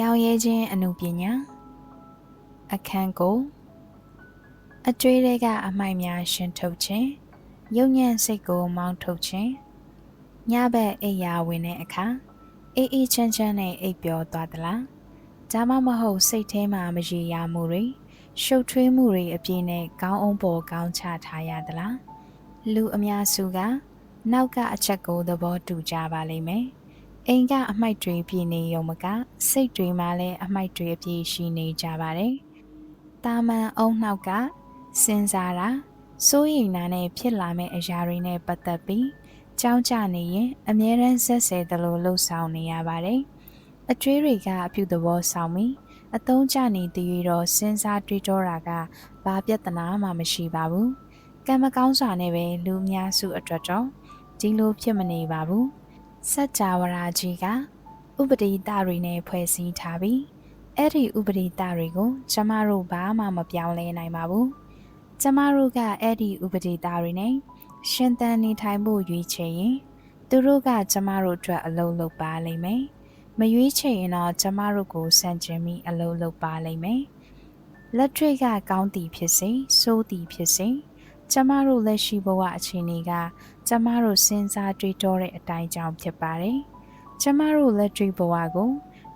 ရောင်ရဲခြင်းအမှုပညာအခန်းကိုအကျွေးတွေကအမိုက်များရှင်ထုတ်ခြင်းယုံညံ့စိတ်ကိုမောင်းထုတ်ခြင်းညဘက်အိပ်ယာဝင်တဲ့အခါအေးအေးချမ်းချမ်းနဲ့အိပ်ပျော်သွားသလားဒါမှမဟုတ်စိတ်ထဲမှာမရေရာမှုတွေရှုပ်ထွေးမှုတွေအပြည့်နဲ့ကောင်းအောင်ပေါ်ကောင်းချထားရသလားလူအများစုက နောက်ကအချက်ကိုသဘောတူကြပါလိမ့်မယ် အိမ်ကအမိုက်တွေပြည့်နေရုံမကစိတ်တွေမှာလည်းအမိုက်တွေအပြည့်ရှိနေကြပါတယ်တာမန်အုံနောက်ကစဉ်းစားတာစိုးရိမ်တာနဲ့ဖြစ်လာမယ့်အရာတွေနဲ့ပတ်သက်ပြီးကြောင်းကြနေရင်အမြဲတမ်းဆက်ဆဲသလိုလှုပ်ဆောင်နေရပါတယ်။အကျွေးတွေကအပြုသဘောဆောင်ပြီးအသုံးချနေတည်တော့စဉ်းစားတွေးတောတာကဘာပြဿနာမှမရှိပါဘူး။ကံမကောင်းစွာနဲ့ပဲလူများစုအတွက်တော့ဒီလိုဖြစ်မနေပါဘူး။ စัจ java ရာကြီးကဥပဒေတတွေနဲ့ဖွဲ့စည်းထားပြီးအဲ့ဒီဥပဒေတတွေကို ကျမတို့ဘာမှမပြောင်းလဲနိုင်ပါဘူး။ကျမတို့ကအဲ့ဒီဥပဒေတတွေနဲ့ရှင်သန်နေထိုင်ဖို့ရွေးချယ်ရင်သူတို့ကကျမတို့အတွက်အလုပ်လုပ်ပါလိမ့်မယ်။မရွေးချယ်ရင်တော့ကျမတို့ကိုစန့်ကျင်ပြီးအလုပ်လုပ်ပါလိမ့်မယ်။လက်တွေ့ကကောင်းသည်ဖြစ်စေဆိုးသည်ဖြစ်စေ ကျမတို့လက်ရှိဘဝအခြေအနေက ကျမတို့စဉ်းစားတွေးတောတဲ့အတိုင်းကြောင့်ဖြစ်ပါတယ်။ကျမတို့လက်တွေ့ဘဝကို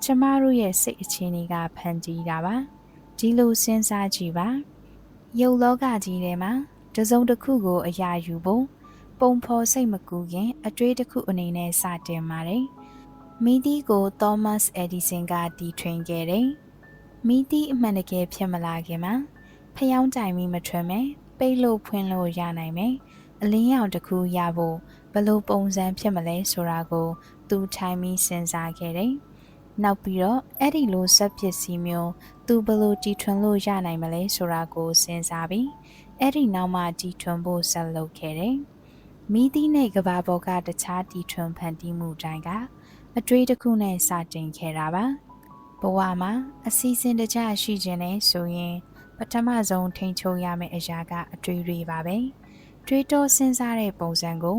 ကျမတို့ရဲ့စိတ်အခြေအနေကဖန်တီးတာပါ။ဒီလိုစဉ်းစားကြည့်ပါ။ရုပ်လောကကြီးထဲမှာတစုံတစ်ခုကိုအရာယူဖို့ပုံဖော်စိတ်မကူခင် အတွေးတစ်ခုအနေနဲ့စတင်ပါတယ်။မီဒီကို Thomas Edison ကတီထွင်ခဲ့တယ်။မီဒီအမှန်တကယ်ဖြစ်မလာခင်မှာဖျောင်းတိုင်ပြီးမထွင်မဲ ပိတ်လို့ဖွင့်လို့ရနိုင်မယ်။အလင်းရောင်တစ်ခုရဖို့ဘလို့ပုံစံဖြစ်မလဲဆိုတာကို သူထိုင်ပြီးစဉ်းစားခဲ့တယ်။နောက်ပြီးတော့အဲ့ဒီလိုစက်ပစ္စည်းမျိုးသူဘလို့တီထွင်လို့ရနိုင်မလဲဆိုတာကိုစဉ်းစားပြီးအဲ့ဒီနောက်မှတီထွင်ဖို့ဆက်လုပ်ခဲ့တယ်။မိသီးနဲ့ကဘာပေါ်ကတခြားတီထွင်ဖန်တီးမှုတိုင်းကအတွေ့တစ်ခုနဲ့စတင်ခဲ့တာပါ။ဘဝမှာအစီအစဉ်တကျရှိခြင်းနဲ့ဆိုရင် ပထမဆုံးထိန်ချုပ်ရမယ့်အရာကအတွေ့တွေပါပဲ။တွေးတောစဉ်းစားတဲ့ပုံစံကို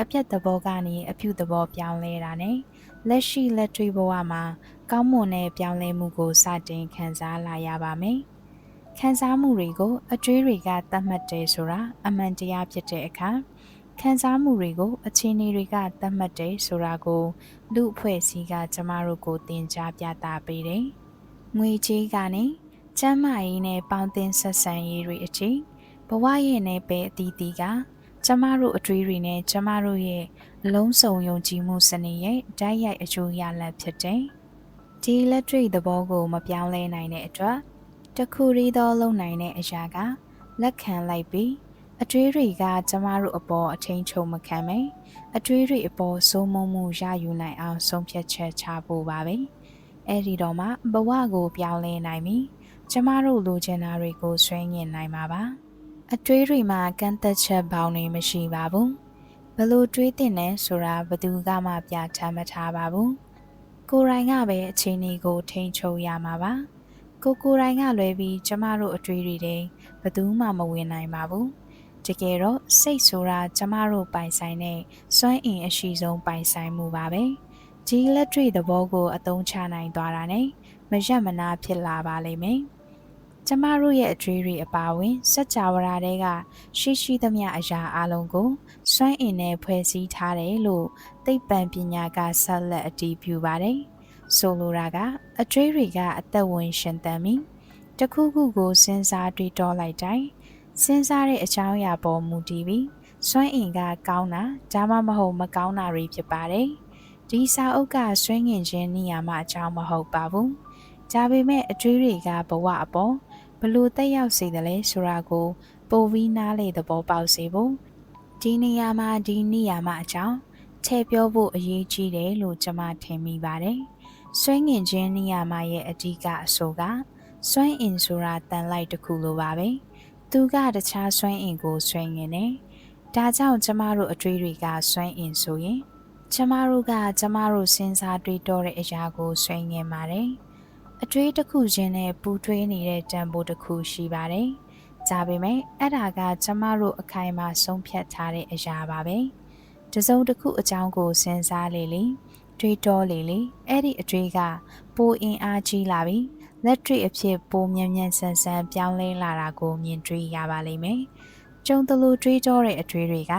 အပြတ်သဘောကနေအပြုသဘောပြောင်းလဲတာနဲ့လက်ရှိလက်တွေ့ဘဝမှာကောင်းမွန်တဲ့ပြောင်းလဲမှုကိုစတင်ခံစားလာရပါမယ်။ခံစားမှုတွေကိုအကျွေးတွေကသတ်မှတ်တယ်ဆိုတာအမှန်တရားဖြစ်တဲ့အခါခံစားမှုတွေကိုအခြေအနေတွေကသတ်မှတ်တယ်ဆိုတာကိုလူအဖွဲ့အစည်းကကျမတို့ကိုသင်ကြားပြသပေးတယ်။ငွေကြေးကနေ ကျန်းမာရေးနဲ့ပေါင်းသင်းဆက်ဆံရေးတွေအထိဘဝရဲ့နယ်ပယ်အသီးသီးကကျမတို့အတွေ့အတွေနဲ့ကျမတို့ရဲ့အလုံးစုံယုံကြည်မှုစနစ်ရဲ့ဓာတ်ရိုက်အကျိုးရလဒ်ဖြစ်တယ်။ဒီလက်တွေ့သဘောကိုမပြောင်းလဲနိုင်တဲ့အတွက်တခုရီသောလုံနိုင်တဲ့အရာကလက်ခံလိုက်ပြီးအတွေးတွေကကျမတို့အပေါ်အထင်းချုံမခံမိအတွေးတွေအပေါ်စိုးမုံမှုရယူနိုင်အောင်ဆုံးဖြတ်ချက်ချဖို့ပါပဲအဲ့ဒီတော့မှဘဝကိုပြောင်းလဲနိုင်ပြီ ကျမတို့လိုချင်တာတွေကိုဆွဲငင်နိုင်မှာပါအတွေးတွေမှာကန့်သက်ချက်ပေါင်းနေမရှိပါဘူးဘလို့တွေးတင်နေဆိုတာဘသူကမှပြဋ္ဌာန်းမထားပါဘူးကိုယ်တိုင်ကပဲအခြေအနေကို ထိန်းချုပ်ရမှာပါကိုကိုတိုင်းကလွဲပြီးကျမတို့အတွေ့အတွေဘယ်သူမှမဝင်နိုင်ပါဘူးတကယ်တော့စိတ်ဆိုတာကျမတို့ပိုင်ဆိုင်တဲ့စွမ်းအင်အရှိဆုံးပိုင်ဆိုင်မှုပါပဲဒီလက်တွေ့သဘောကိုအသုံးချနိုင်သွားတာနဲ့မရက်မနာဖြစ်လာပါလိမ့်မယ် ကျမတို့ရဲ့အတွေ့အတွေအပါဝင်စัจ java တွေကရှိရှိသမျှအရာအလုံးကိုစွမ်းအင်နဲ့ဖွဲ့စည်းထားတယ်လို့သိပ္ပံပညာကဆက်လက်အတည်ပြုပါတယ်။ဆိုလိုတာကအကျွေးတွေကအသက်ဝင်ရှင်သန်ပြီးတခုခုကိုစဉ်းစားတွေးတောလိုက်တိုင်းစဉ်းစားတဲ့အကြောင်းအရာပေါ်မူတည်ပြီးစွမ်းအင်ကကောင်းတာဒါမှမဟုတ်မကောင်းတာတွေဖြစ်ပါတယ်။ဒီစာအုပ်ကဆွေးငင်ခြင်းနေရာမှာအကြောင်းမဟုတ်ပါဘူး။ ဒါပေမဲ့အကျွေးတွေကဘဝအပေါ်ဘလို့တက်ရောက်စေတယ်လဲဆိုတာကိုပိုပြီးနားလေသဘောပေါက်စေဖို့ဒီနေရာမှာဒီနေရာမှာအကြောင်းထည့်ပြောဖို့အရေးကြီးတယ်လို့ကျွန်မထင်မိပါတယ်။စွဲငင်ခြင်းနေရာမှာရဲ့အဓိကအဆိုကစွမ်းအင်ဆိုတာတန်လိုက်တစ်ခုလိုပါပဲသူကတခြားစွမ်းအင်ကိုစွဲငင်တယ်ဒါကြောင့်ကျမတို့အတွေ့တွေကစွမ်းအင်ဆိုရင်ကျမတို့ကကျမတို့စဉ်းစားတွေးတောတဲ့အရာကိုစွဲငင်ပါတယ် အတွေ့တစ်ခုချင်းနဲ့ပူထွေးနေတဲ့တံပိုးတစ်ခုရှိပါတယ်ဒါပေမဲ့အဲ့ဒါကကျမတို့အခိုင်အမာဆုံးဖြတ်ထားတဲ့အရာပါပဲတစုံတစ်ခုအကြောင်းကိုစဉ်းစားလေလေတွေးတောလေလေအဲ့ဒီအတွေးကပိုအင်အားကြီးလာပြီးလက်တွေ့အဖြစ်ပိုမြန်မြန်ဆန်ဆန်ပြောင်းလဲလာတာကိုမြင်တွေ့ရပါလိမ့်မယ်။ကျုံတလူတွေးတောတဲ့အတွေးတွေက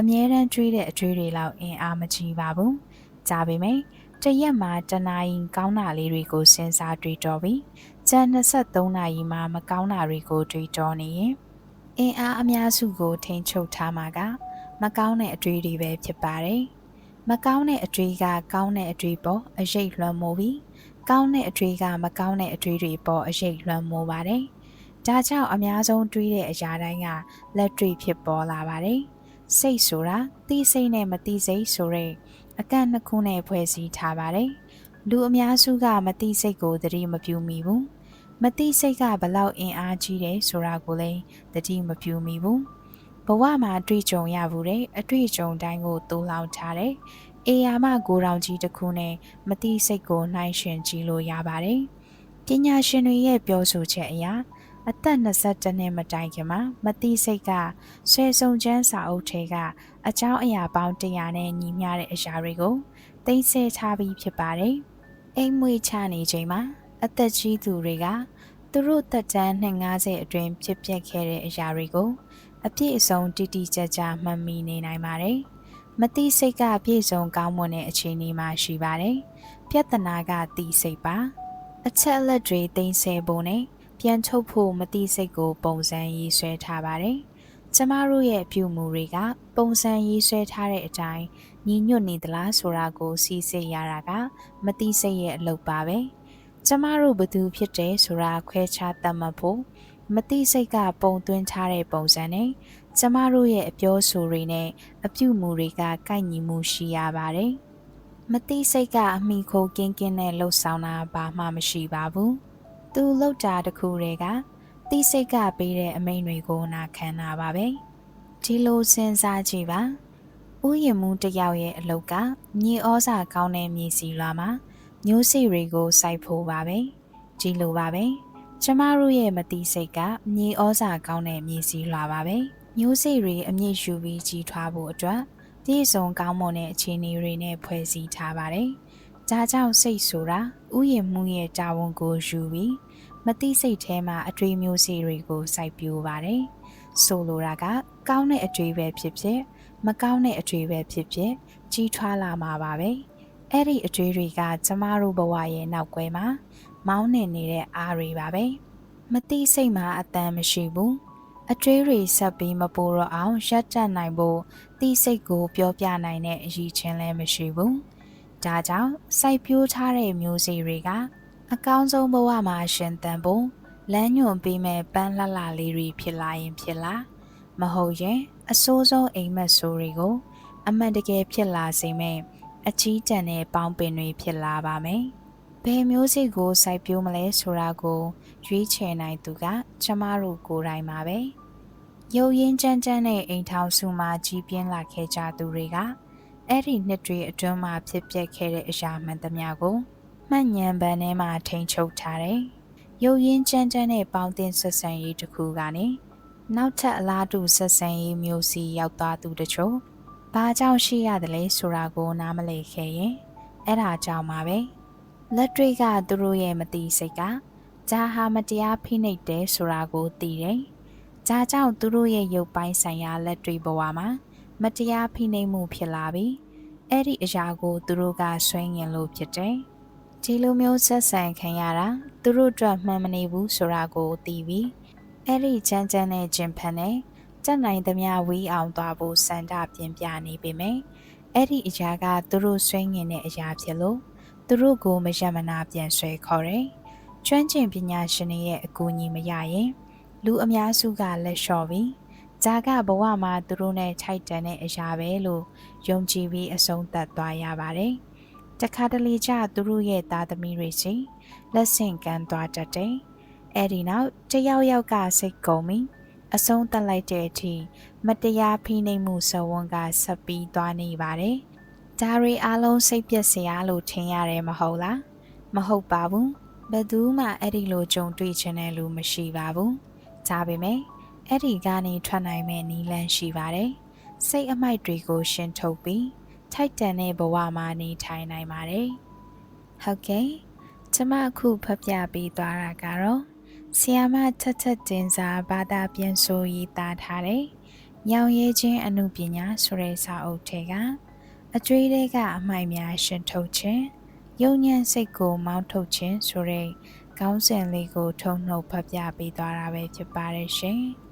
အမြဲတမ်းတွေးတဲ့အတွေးတွေလောက်အင်အားမကြီးပါဘူး။ဒါပေမဲ့ တရက်မှာတနာရင်ကောင်းတာလေးတွေကိုစဉ်းစားတွေးတောပြီးကျန်23နာရီမှာမကောင်းတာတွေကိုတွေးတောနေရင်အင်အားအများစုကိုထိန်းချုပ်ထားမှာက မကောင်းတဲ့အတွေးတွေပဲဖြစ်ပါတယ်။မကောင်းတဲ့အတွေးကကောင်းတဲ့အတွေးပေါ်အရေးလွှမ်းမိုးပြီးကောင်းတဲ့အတွေးကမကောင်းတဲ့အတွေးတွေပေါ်အရေးလွှမ်းမိုးပါတယ်။ဒါကြောင့်အများဆုံးတွေးတဲ့အရာတိုင်းကလက်တွေ့ဖြစ်ပေါ်လာပါတယ်။စိတ်ဆိုတာသိစိတ်နဲ့မသိစိတ်ဆိုတဲ့ အကန့်နှစ်ခုနဲ့ဖွဲ့စည်းထားပါတယ်။လူအများစုကမသိစိတ်ကိုသတိမပြုမိဘူး။မသိစိတ်ကဘလောက်အင်အားကြီးတယ်ဆိုတာကိုလည်းသတိမပြုမိဘူး။ဘဝမှာတွေ့ကြုံရဘူးတဲ့အတွေ့အကြုံတိုင်းကိုတိုးလောင်ထားတယ်။အေယာမကိုရောင်ကြီးတစ်ခုနဲ့မသိစိတ်ကိုနှိုင်းယှဉ်ကြည့်လို့ရပါတယ်။ပညာရှင်တွေရဲ့ပြောဆိုချက်အရ အသက်22နှစ်မတိုင်ခင်မှာမတိစိတ်ကဆွဲဆုံချမ်းစာအုပ်ထဲကအကြောင်းအရာပေါင်း100နဲ့ညီမျှတဲ့အရာတွေကိုသိမ်းဆည်းထားပြီးဖြစ်ပါတယ်။အိမ်မွေချနေချိန်မှာအသက်ကြီးသူတွေကသူတို့သက်တမ်း250အတွင်းဖြစ်ပျက်ခဲ့တဲ့အရာတွေကိုအပြည့်အစုံတိတိကျကျမှတ်မိနေနိုင်ပါတယ်။မတိစိတ်ကပြည့်စုံကောင်းမွန်တဲ့အခြေအနေမှာရှိပါတယ်။ပြဿနာကတိစိတ်ပါ။အချက်အလက်တွေသိမ်းဆည်းဖို့နဲ့ ပြန်ထုတ်ဖို့မတိစိတ်ကို ပုံစံရေးဆွဲထားပါတယ်။ကျမတို့ရဲ့ပြုမှုတွေက ပုံစံရေးဆွဲထားတဲ့အတိုင်းညီညွတ်နေသလားဆိုတာကိုစီစစ်ရတာကမတိစိတ်ရဲ့အလုပ်ပါပဲ။ကျမတို့ဘသူဖြစ်တယ်ဆိုတာခွဲခြားသတ်မှတ်ဖို့မတိစိတ်ကပုံသွင်းထားတဲ့ပုံစံနဲ့ကျမတို့ရဲ့အပြောဆိုတွေနဲ့အပြုမှုတွေကကိုက်ညီမှုရှိရပါတယ်။မတိစိတ်ကအမိခိုကင်းကင်းနဲ့လှုပ်ဆောင်တာဘာမှမရှိပါဘူး။ သူလှုပ်တာတခုတည်းကတိစိတ်ကပေးတဲ့အမိန်တွေကိုနာခံတာပါပဲဒီလိုစဉ်းစားကြည့်ပါဥယျာဉ်မှုတယောက်ရဲ့အလုပ်ကမြေဩဇာကောင်းတဲ့မြေစီလွာမှာမျိုးစေ့တွေကိုစိုက်ဖို့ပါပဲဒီလိုပါပဲကျမတို့ရဲ့မတိစိတ်ကမြေဩဇာကောင်းတဲ့မြေစီလွာပါပဲမျိုးစေ့တွေအမြင့်ယူပြီးကြီးထွားဖို့အတွက်ပြည့်စုံကောင်းမွန်တဲ့အခြေအနေတွေနဲ့ဖွဲ့စည်းထားပါတယ် ဒါကြောင့်စိတ်ဆိုတာဥယျာဉ်မှုရဲ့တာဝန်ကိုယူပြီးမတိစိတ်ထဲမှာအတွေ့မျိုးစေ့တွေကိုစိုက်ပျိုးပါတယ်။ဆိုလိုတာက ကောင်းတဲ့အတွေ့ပဲဖြစ်ဖြစ်မကောင်းတဲ့အတွေ့ပဲဖြစ်ဖြစ်ကြီးထွားလာမှာပါပဲ။အဲ့ဒီအတွေ့တွေက ကျမတို့ဘဝရဲ့နောက်ွယ်မှာ မောင်းနေနေတဲ့အားတွေပါပဲ။မတိစိတ်မှာအတန်မရှိဘူး။အတွေးတွေဆက်ပြီးမပိုတော့အောင်ရပ်တန့်နိုင်ဖို့တိစိတ်ကိုပြောပြနိုင်တဲ့အရည်ချင်းလည်းမရှိဘူး။ ဒါကြောင့်စိုက်ပျိုးထားတဲ့မျိုးစေ့တွေကအကောင်းဆုံးဘဝမှာရှင်သန်ဖို့လမ်းညွန်ပေးမဲ့ပန်းလှလှလေးတွေဖြစ်လာရင်ဖြစ်လာမဟုတ်ရင်အဆိုးဆုံးအိမ်မက်ဆိုးတွေကို အမှန်တကယ်ဖြစ်လာစေမဲ့အချီးတန်တဲ့ပေါင်းပင်တွေဖြစ်လာပါမယ်။ဘယ်မျိုးစေ့ကိုစိုက်ပျိုးမလဲဆိုတာကိုရွေးချယ်နိုင်သူက ကျမတို့ကိုယ်တိုင်ပါပဲ။ရုပ်ရင်းကြမ်းကြမ်းတဲ့အိမ်ထောင်စုမှာကြီးပြင်းလာခဲ့ကြသူတွေက အဲ့ဒီနှစ်တွေအတွင်းမှာဖြစ်ပျက်ခဲ့တဲ့အရာမှန်သမျှကိုမှတ်ဉဏ်ပန်းထဲမှာထိန်ချုပ်ထားတယ်။ရုပ်ရင်းကြမ်းကြမ်းတဲ့ပေါင်းတင်ဆက်ဆံရေးတစ်ခုကနေနောက်ထပ်အလားတူဆက်ဆံရေးမျိုးစီရောက်သွားသူတချို့ဘာကြောင့်ရှိရတယ်လဲဆိုတာကိုနားမလည်ခဲ့ရင်အဲ့ဒါကြောင့်ပါပဲလက်တွေကသူတို့ရဲ့မတိစိတ်ကဂျာဟာမတရားဖိနှိပ်တယ်ဆိုတာကိုသိတယ်။ဂျာကြောင့်သူတို့ရဲ့ရုပ်ပိုင်းဆိုင်ရာလက်တွေဘဝမှာ မတရားဖိနှိပ်မှုဖြစ်လာပြီးအဲ့ဒီအရာကိုသူတို့ကဆွဲငင်လို့ဖြစ်တယ်။ဒီလိုမျိုးဆက်ဆံခံရတာသူတို့အတွက်မှန်မနေဘူးဆိုတာကိုသိပြီးအဲ့ဒီချမ်းချမ်းနဲ့ကျင်ဖန်နဲ့ကြက်နိုင်သမျှဝီးအောင်သွားဖို့စန္ဒပြင်ပြနေပေမယ့်အဲ့ဒီအရာကသူတို့ဆွဲငင်တဲ့အရာဖြစ်လို့သူတို့ကိုမရမနာပြန်ဆွဲခေါ်တယ်။ကျွမ်းကျင်ပညာရှင်တွေရဲ့အကူအညီမရရင်လူအများစုကလက်လျှော့ပြီး ဂျာကဘဝမှာသူတို့နဲ့ထိုက်တန်တဲ့အရာပဲလို့ယုံကြည်ပြီးအဆုံးသတ်သွားရပါတယ်။တခါတလေကျသူတို့ရဲ့သားသမီးတွေစီလက်ဆင့်ကမ်းသွားတတ်တယ်။အဲဒီနောက်တယောက်ယောက်ကစိတ်ကုန်ပြီးအဆုံးသတ်လိုက်တဲ့အထိမတရားဖိနှိပ်မှုဇဝန်းကဆက်ပြီးသွားနေပါတယ်။ဒါတွေအားလုံးစိတ်ပျက်စရာလို့ထင်ရတယ်မဟုတ်လား။မဟုတ်ပါဘူး။ဘယ်သူမှအဲ့ဒီလိုကြုံတွေ့ချင်တဲ့လူမရှိပါဘူး။ဒါပေမဲ့ အဲ့ဒီကနေထွက်နိုင်မဲ့နည်းလမ်းရှိပါတယ်။စိတ်အမိုက်တွေကိုရှင်းထုတ်ပြီးထိုက်တန်တဲ့ဘဝမှာနေထိုင်နိုင်ပါတယ်။ဟုတ်ကဲ့ကျမအခုဖတ်ပြပေးသွားတာကတော့ဆီယာမထက်ထက်တင်စာဘာသာပြန်ဆိုရေးသားထားတဲ့။ညောင်ရဲချင်းအမှုပညာဆိုတဲ့စာအုပ်ထဲကအကျွေးတွေကအမိုက်များရှင်ထုတ်ခြင်းယုံညံ့စိတ်ကိုမောင်းထုတ်ခြင်းဆိုတဲ့ခေါင်းစဉ်လေးကိုထုံနှုတ်ဖတ်ပြပေးသွားတာပဲဖြစ်ပါတယ်ရှင်။